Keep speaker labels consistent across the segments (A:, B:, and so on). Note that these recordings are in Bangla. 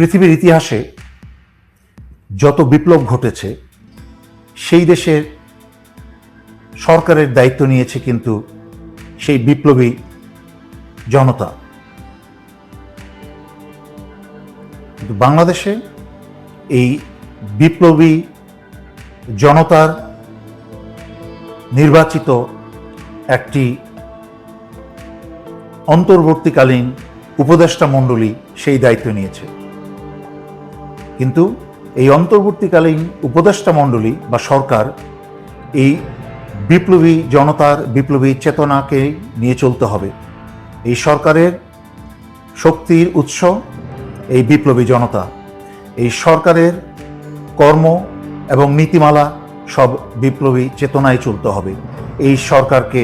A: পৃথিবীর ইতিহাসে যত বিপ্লব ঘটেছে, সেই দেশের সরকারের দায়িত্ব নিয়েছে কিন্তু সেই বিপ্লবী জনতা। কিন্তু বাংলাদেশে এই বিপ্লবী জনতার নির্বাচিত একটি অন্তর্বর্তীকালীন উপদেষ্টা মণ্ডলী সেই দায়িত্ব নিয়েছে। কিন্তু এই অন্তর্বর্তীকালীন উপদেষ্টা মণ্ডলী বা সরকার এই বিপ্লবী জনতার বিপ্লবী চেতনাকে নিয়ে চলতে হবে। এই সরকারের শক্তির উৎস এই বিপ্লবী জনতা। এই সরকারের কর্ম এবং নীতিমালা সব বিপ্লবী চেতনায় চলতে হবে। এই সরকারকে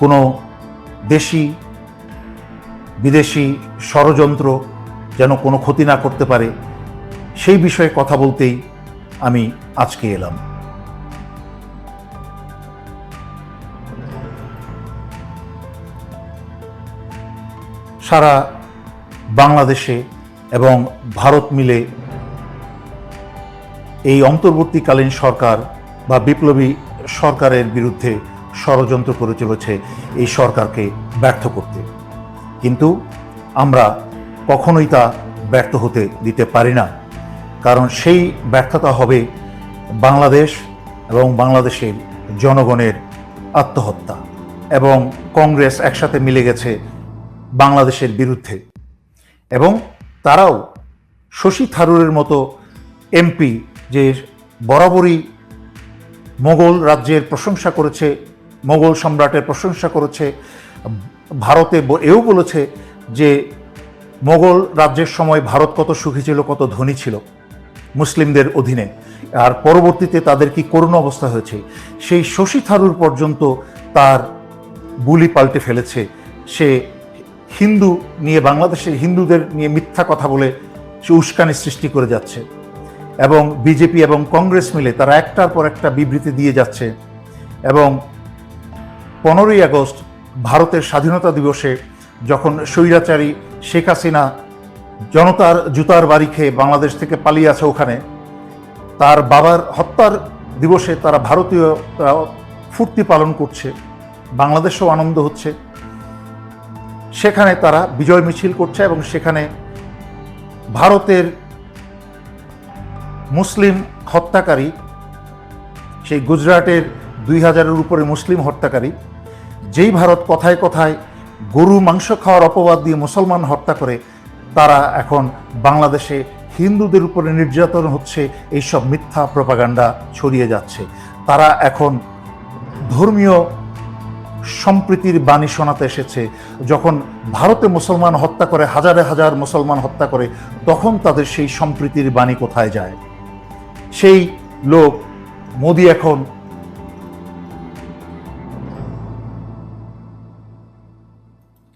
A: কোনো দেশি, বিদেশি ষড়যন্ত্র যেন কোনো ক্ষতি না করতে পারে সেই বিষয়ে কথা বলতেই আমি আজকে এলাম। সারা বাংলাদেশে এবং ভারত মিলে এই অন্তর্বর্তীকালীন সরকার বা বিপ্লবী সরকারের বিরুদ্ধে ষড়যন্ত্র করে চলেছে এই সরকারকে ব্যর্থ করতে। কিন্তু আমরা কখনোই তা ব্যর্থ হতে দিতে পারি না। কারণ সেই ব্যর্থতা হবে বাংলাদেশ এবং বাংলাদেশের জনগণের আত্মহত্যা এবং কংগ্রেস একসাথে মিলে গেছে বাংলাদেশের বিরুদ্ধে। এবং তারাও শশী থারুরের মতো এমপি যে বরাবরই মোগল রাজ্যের প্রশংসা করেছে, মোগল সম্রাটের প্রশংসা করেছে, ভারতে এও বলেছে যে মোগল রাজ্যের সময় ভারত কত সুখী ছিল, কত ধনী ছিল। মুসলিমদের অধীনে। আর পরবর্তীতে তাদের কি করুণ অবস্থা হয়েছে? সেই শশী থারুর পর্যন্ত তার বুলি পাল্টে ফেলেছে। সে হিন্দু নিয়ে, বাংলাদেশের হিন্দুদের নিয়ে মিথ্যা কথা বলে সে উস্কানি সৃষ্টি করে যাচ্ছে। এবং বিজেপি এবং কংগ্রেস মিলে তারা একটার পর একটা বিবৃতি দিয়ে যাচ্ছে। এবং পনেরোই আগস্ট ভারতের স্বাধীনতা দিবসে যখন স্বৈরাচারী শেখ হাসিনা জনতার জুতার বাড়ি খেয়ে বাংলাদেশ থেকে পালিয়ে আছে ওখানে। তার বাবার হত্যার দিবসে তারা ভারতীয় ফুর্তি পালন করছে। বাংলাদেশেও আনন্দ হচ্ছে। সেখানে তারা বিজয় মিছিল করছে এবং সেখানে ভারতের মুসলিম হত্যাকারী, সেই গুজরাটের দুই হাজারের উপরে মুসলিম হত্যাকারী, যেই ভারত কথায় কথায় গরু মাংস খাওয়ার অপবাদ দিয়ে মুসলমান হত্যা করে তারা এখন বাংলাদেশে হিন্দুদের উপরে নির্যাতন হচ্ছে, এইসব মিথ্যা প্রপাগান্ডা ছড়িয়ে যাচ্ছে। তারা এখন ধর্মীয় সম্প্রীতির বাণী শোনাতে এসেছে। যখন ভারতে মুসলমান হত্যা করে, হাজারে হাজার মুসলমান হত্যা করে, তখন তাদের সেই সম্প্রীতির বাণী কোথায় যায়? সেই লোক মোদি এখন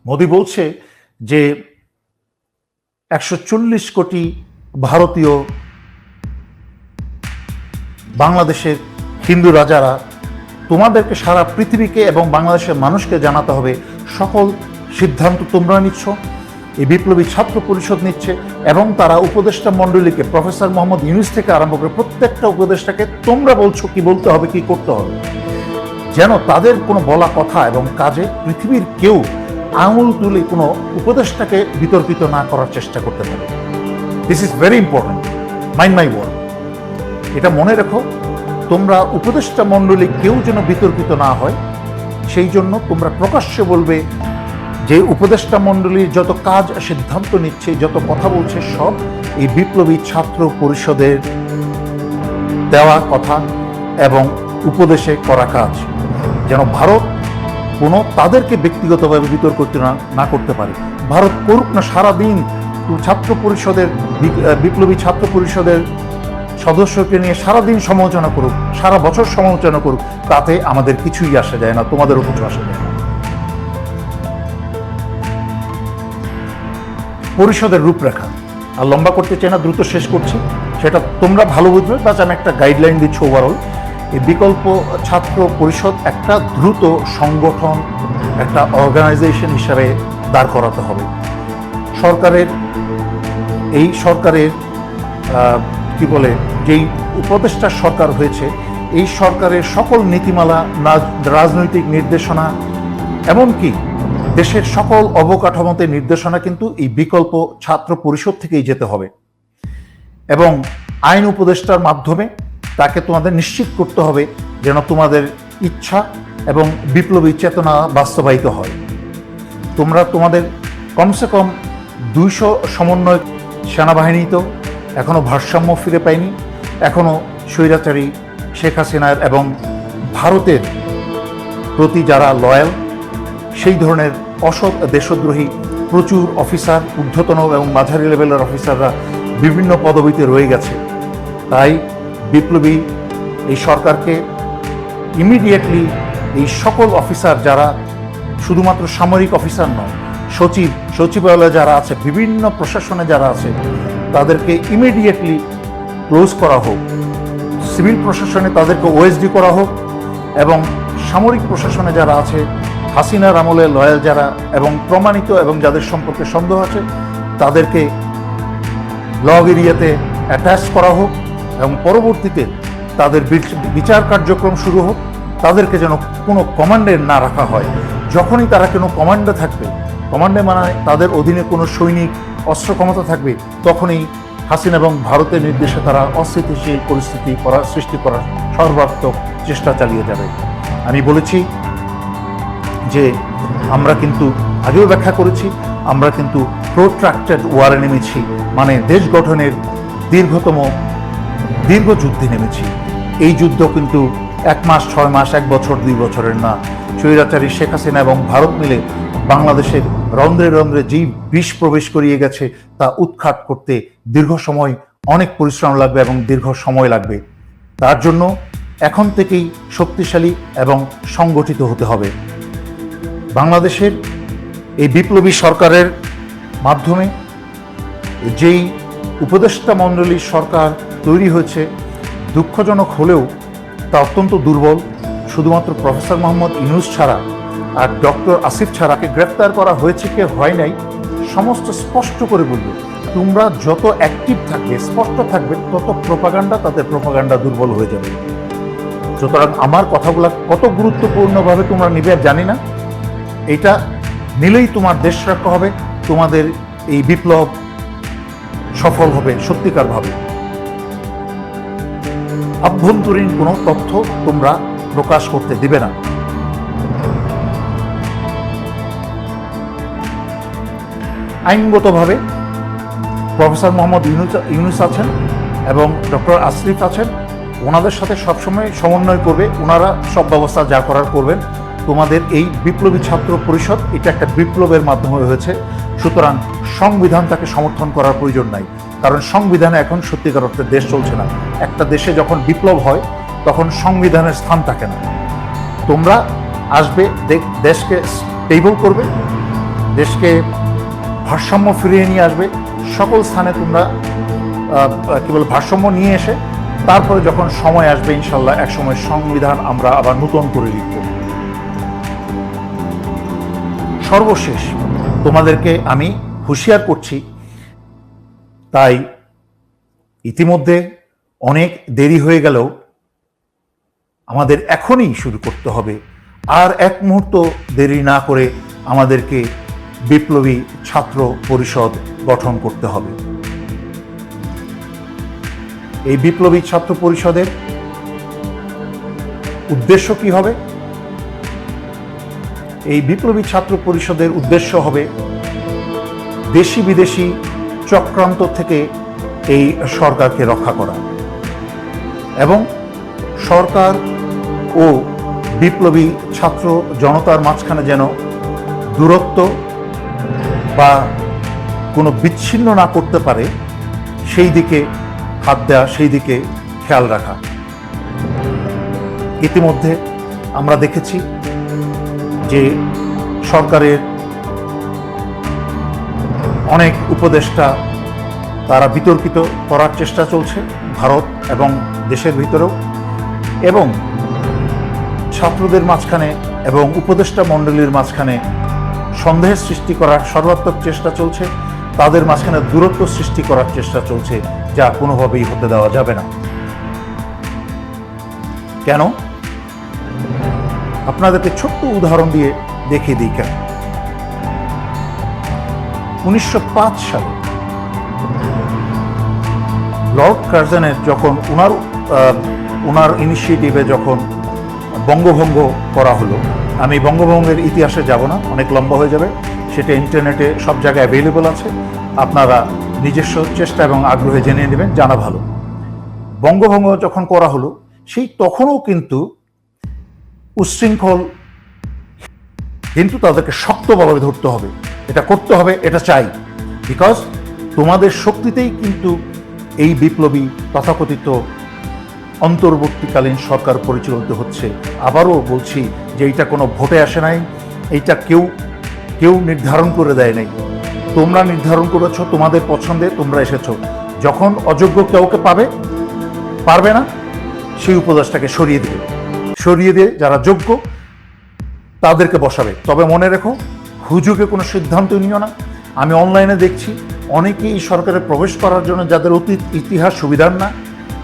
A: মোদি বলছে যে একশো চল্লিশ কোটি ভারতীয় বাংলাদেশের হিন্দু রাজারা তোমাদেরকে সারা পৃথিবীকে এবং বাংলাদেশের মানুষকে জানাতে হবে, সকল সিদ্ধান্ত তোমরা নিচ্ছ, এই বিপ্লবী ছাত্র পরিষদ নিচ্ছে এবং তারা উপদেষ্টা মণ্ডলীকে, প্রফেসর মোহাম্মদ ইউনুস থেকে আরম্ভ করে প্রত্যেকটা উপদেষ্টাকে তোমরা বলছো কি বলতে হবে, কি করতে হবে। যেন তাদের কোনো বলা কথা এবং কাজে পৃথিবীর কেউ আঙুল তুলে কোনো উপদেষ্টাকে বিতর্কিত না করার চেষ্টা করতে পারে। This is very important mind my word এটা মনে রেখো, তোমরা উপদেষ্টা মণ্ডলী কেউ যেন বিতর্কিত না হয়, সেই জন্য তোমরা প্রকাশ্যে বলবে যে উপদেষ্টা মণ্ডলীর যত কাজ সিদ্ধান্ত নিচ্ছে, যত কথা বলছে, সব এই বিপ্লবী ছাত্র পরিষদের দেওয়া কথা এবং উপদেশে করা কাজ। যেন ভারত কোনো তাদেরকে ব্যক্তিগতভাবে বিতর্ক না না করতে পারে। ভারত করুক না, সারাদিন ছাত্র পরিষদের বিপ্লবী ছাত্র পরিষদের সদস্যকে নিয়ে সারাদিন সমালোচনা করুক, সারা বছর সমালোচনা করুক, তাতে আমাদের কিছুই আসে যায় না তোমাদেরও কিছু আসে যায় না। পরিষদের রূপরেখা। আর লম্বা করতে চাই না, দ্রুত শেষ করছি। সেটা তোমরা ভালো বুঝবে বাস আমি একটা গাইডলাইন দিচ্ছি ওভারঅল বিকল্প ছাত্র পরিষদ একটা দ্রুত সংগঠন, একটা অর্গানাইজেশন হিসাবে দাঁড় করাতে হবে। সরকারের, এই সরকারের কি বলে, যেই উপদেষ্টা সরকার হয়েছে, এই সরকারের সকল নীতিমালা রাজনৈতিক নির্দেশনা, এমনকি দেশের সকল অবকাঠামোতে নির্দেশনা কিন্তু এই বিকল্প ছাত্র পরিষদ থেকেই যেতে হবে। এবং আইন উপদেষ্টার মাধ্যমে তাকে তোমাদের নিশ্চিত করতে হবে যেন তোমাদের ইচ্ছা এবং বিপ্লবী চেতনা বাস্তবায়িত হয়। তোমরা তোমাদের কমসে কম দুইশো সমন্বয় সেনাবাহিনী তো এখনও ভারসাম্য ফিরে পায়নি। এখনও স্বৈরাচারী শেখ হাসিনার এবং ভারতের প্রতি যারা লয়াল, সেই ধরনের অসৎ দেশদ্রোহী প্রচুর অফিসার, ঊর্ধ্বতন এবং মাঝারি লেভেলের অফিসাররা বিভিন্ন পদবিতে রয়ে গেছে। তাই বিপ্লবী এই সরকারকে ইমিডিয়েটলি এই সকল অফিসার যারা শুধুমাত্র সামরিক অফিসার নয়, সচিব, সচিবালয়ে যারা আছে, বিভিন্ন প্রশাসনে যারা আছে, তাদেরকে ইমিডিয়েটলি ক্লোজ করা হোক। সিভিল প্রশাসনে তাদেরকে ওএসডি করা হোক এবং সামরিক প্রশাসনে যারা আছে, হাসিনার আমলে লয়াল যারা এবং প্রমাণিত এবং যাদের সম্পর্কে সন্দেহ আছে, তাদেরকে লগ এরিয়াতে অ্যাটাচ করা হোক। এবং পরবর্তীতে তাদের বিচার কার্যক্রম শুরু হোক, তাদেরকে যেন কোনো কমান্ডে না রাখা হয়। যখনই তারা কোনো কমান্ডে থাকবে, কমান্ডে মানে তাদের অধীনে কোনো সৈনিক, অস্ত্র ক্ষমতা থাকবে, তখনই হাসিনা এবং ভারতের নির্দেশে তারা অস্থিতিশীল পরিস্থিতি করার, সৃষ্টি করার সর্বাত্মক চেষ্টা চালিয়ে যাবে। আমি বলেছি যে আমরা কিন্তু আগেও ব্যাখ্যা করেছি, আমরা কিন্তু প্রোট্রাক্টেড ওয়ারে নেমেছি। মানে দেশ গঠনের দীর্ঘতম দীর্ঘ যুদ্ধে নেমেছি। এই যুদ্ধ কিন্তু এক মাস, ছয় মাস, এক বছর, দুই বছরের না। স্বৈরাচারী শেখ হাসিনা এবং ভারত মিলে বাংলাদেশের রন্ধ্রে রন্ধ্রে যেই বিষ প্রবেশ করিয়ে গেছে, তা উৎখাত করতে দীর্ঘ সময় অনেক পরিশ্রম লাগবে এবং দীর্ঘ সময় লাগবে। তার জন্য এখন থেকেই শক্তিশালী এবং সংগঠিত হতে হবে। বাংলাদেশের এই বিপ্লবী সরকারের মাধ্যমে যেই উপদেষ্টা মণ্ডলীর সরকার তৈরি হয়েছে, দুঃখজনক হলেও তা অত্যন্ত দুর্বল। শুধুমাত্র প্রফেসর মোহাম্মদ ইউনুস ছাড়া আর ডক্টর আসিফ ছাড়াকে গ্রেপ্তার করা হয়েছে কে হয় নাই, সমস্ত স্পষ্ট করে বলবে। তোমরা যত অ্যাক্টিভ থাকবে, স্পষ্ট থাকবে, তত প্রপাগান্ডা তাদের প্রপাগান্ডা দুর্বল হয়ে যাবে। সুতরাং আমার কথাগুলো কত গুরুত্বপূর্ণভাবে তোমরা নিবে জানি না। এটা নিলেই তোমার দেশ রক্ষা হবে, তোমাদের এই বিপ্লব সফল হবে সত্যিকারভাবে আভ্যন্তরীণ কোনো তথ্য তোমরা প্রকাশ করতে দিবে না। আইনগতভাবে প্রফেসর মোহাম্মদ ইউনুস ইউনুস আছেন এবং ডক্টর আসরিফ আছেন। ওনাদের সাথে সবসময় সমন্বয় করবে। ওনারা সব ব্যবস্থা যা করার করবেন। তোমাদের এই বিপ্লবী ছাত্র পরিষদ, এটা একটা বিপ্লবের মাধ্যমে হয়েছে। সুতরাং সংবিধান তাকে সমর্থন করার প্রয়োজন নাই। কারণ সংবিধানে এখন সত্যিকার অর্থে দেশ চলছে না। একটা দেশে যখন বিপ্লব হয়, তখন সংবিধানের স্থান থাকে না। তোমরা আসবে দেশকে স্টেবল করবে, দেশকে ভারসাম্য ফিরিয়ে নিয়ে আসবে, সকল স্থানে তোমরা কি বলে, ভারসাম্য নিয়ে এসে, তারপরে যখন সময় আসবে ইনশাল্লাহ একসময় সংবিধান আমরা আবার নূতন করে লিখব। সর্বশেষ, তোমাদেরকে আমি হুঁশিয়ার করছি তাই ইতিমধ্যে অনেক দেরি হয়ে গেলেও আমাদের এখনই শুরু করতে হবে। আর এক মুহূর্ত দেরি না করে আমাদেরকে বিপ্লবী ছাত্র পরিষদ গঠন করতে হবে। এই বিপ্লবী ছাত্র পরিষদের উদ্দেশ্য কি হবে? এই বিপ্লবী ছাত্র পরিষদের উদ্দেশ্য হবে দেশি বিদেশি চক্রান্ত থেকে এই সরকারকে রক্ষা করা। এবং সরকার ও বিপ্লবী ছাত্র জনতার মাঝখানে যেন দূরত্ব বা কোনো বিচ্ছিন্ন না করতে পারে, সেই দিকে হাত দেওয়া সেই দিকে খেয়াল রাখা। ইতিমধ্যে আমরা দেখেছি যে সরকারের অনেক উপদেষ্টা তারা বিতর্কিত করার চেষ্টা চলছে ভারত এবং দেশের ভিতরেও। এবং ছাত্রদের মাঝখানে এবং উপদেষ্টা মণ্ডলীর মাঝখানে সন্দেহের সৃষ্টি করার সর্বাত্মক চেষ্টা চলছে। তাদের মাঝখানে দূরত্ব সৃষ্টি করার চেষ্টা চলছে, যা কোনোভাবেই হতে দেওয়া যাবে না। কেন? আপনাদেরকে ছোট্ট উদাহরণ দিয়ে দেখিয়ে দিই কেন? উনিশশো পাঁচ সালে লর্ড কার্জনের যখন উনার আহ, উনার ইনিশিয়েটিভে যখন বঙ্গভঙ্গ করা হলো আমি বঙ্গভঙ্গের ইতিহাসে যাব না অনেক লম্বা হয়ে যাবে সেটা ইন্টারনেটে সব জায়গায় অ্যাভেলেবল আছে আপনারা নিজস্ব চেষ্টা এবং আগ্রহে জেনে নেবেন জানা ভালো। বঙ্গভঙ্গ যখন করা হলো সেই তখনও কিন্তু উচ্ছৃঙ্খল কিন্তু তাদেরকে শক্তভাবে ধরতে হবে। এটা করতে হবে, এটা চাই। বিকজ তোমাদের শক্তিতেই কিন্তু এই বিপ্লবী তথাকথিত অন্তর্বর্তীকালীন সরকার পরিচালিত হচ্ছে। আবারও বলছি যে এইটা কোনো ভোটে আসে নাই, এইটা কেউ কেউ নির্ধারণ করে দেয় নাই। তোমরা নির্ধারণ করেছ, তোমাদের পছন্দে তোমরা এসেছ। যখন অযোগ্য কাউকে পাবে, পারবে না, সেই উপদেশটাকে সরিয়ে দেবে। সরিয়ে দিয়ে যারা যোগ্য তাদেরকে বসাবে। তবে মনে রেখো হুজুকে কোনো সিদ্ধান্ত নিও না। আমি অনলাইনে দেখছি, অনেকেই সরকারে প্রবেশ করার জন্য যাদের অতীত ইতিহাস সুবিধার না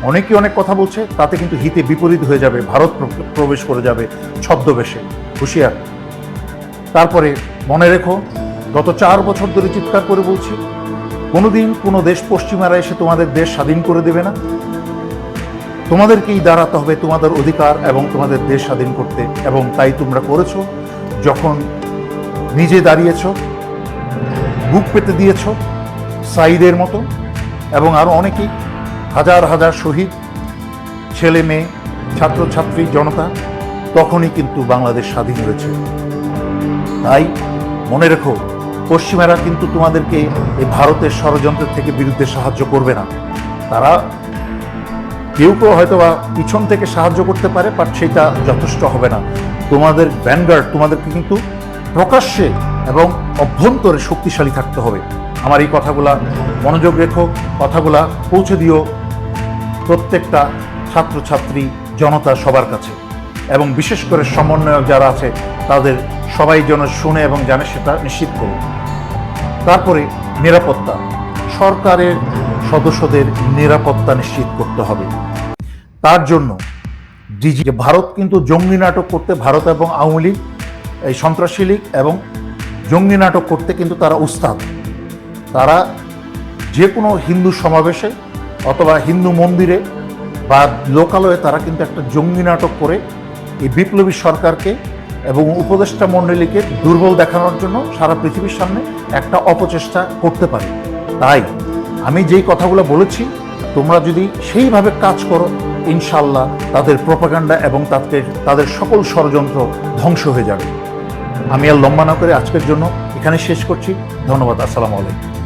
A: অনেকে অনেক কথা বলছে, তাতে কিন্তু হিতে বিপরীত হয়ে যাবে, ভারত প্রবেশ করে যাবে ছদ্মবেশে, হুঁশিয়ার। তারপরে মনে রেখো, গত চার বছর ধরে চিৎকার করে বলছি, কোনোদিন কোনো দেশ পশ্চিমারা এসে তোমাদের দেশ স্বাধীন করে দেবে না। তোমাদেরকেই দাঁড়াতে হবে তোমাদের অধিকার এবং তোমাদের দেশ স্বাধীন করতে, এবং তাই তোমরা করেছ যখন নিজে দাঁড়িয়েছ, বুক পেতে দিয়েছ সাইদের মতো, এবং আরও অনেকেই, হাজার হাজার শহীদ, ছেলে মেয়ে, ছাত্রছাত্রী, জনতা, তখনই কিন্তু বাংলাদেশ স্বাধীন হয়েছে। তাই মনে রেখো, পশ্চিমেরা কিন্তু তোমাদেরকে এই ভারতের ষড়যন্ত্রের থেকে বিরুদ্ধে সাহায্য করবে না। তারা কেউ কেউ হয়তো বা পিছন থেকে সাহায্য করতে পারে বাট সেটা যথেষ্ট হবে না। তোমাদের ভ্যানগার্ড তোমাদেরকে কিন্তু প্রকাশ্যে এবং অভ্যন্তরে শক্তিশালী থাকতে হবে। আমার এই কথাগুলা মনোযোগ রেখো, কথাগুলা পৌঁছে দিও প্রত্যেকটা ছাত্রছাত্রী, জনতা সবার কাছে। এবং বিশেষ করে সমন্বয়ক যারা আছে, তাদের সবাই যেন শুনে এবং জানে সেটা নিশ্চিত করুন তারপরে নিরাপত্তা। সরকারের সদস্যদের নিরাপত্তা নিশ্চিত করতে হবে। তার জন্য ডিজি ভারত কিন্তু জঙ্গি নাটক করতে ভারত এবং আওয়ামী লীগ, এই সন্ত্রাসী লীগ এবং জঙ্গি নাটক করতে কিন্তু তারা উস্তাদ। তারা যে কোনো হিন্দু সমাবেশে অথবা হিন্দু মন্দিরে বা লোকালয়ে তারা কিন্তু একটা জঙ্গি নাটক করে এই বিপ্লবী সরকারকে এবং উপদেষ্টা মণ্ডলীকে দুর্বল দেখানোর জন্য সারা পৃথিবীর সামনে একটা অপচেষ্টা করতে পারে। তাই আমি যেই কথাগুলো বলেছি, তোমরা যদি সেইভাবে কাজ করো ইনশাল্লাহ তাদের প্রপাগান্ডা এবং তাদের তাদের সকল ষড়যন্ত্র ধ্বংস হয়ে যাবে। আমি আর লম্বা না করে আজকের জন্য এখানে শেষ করছি। ধন্যবাদ। আসসালামু আলাইকুম।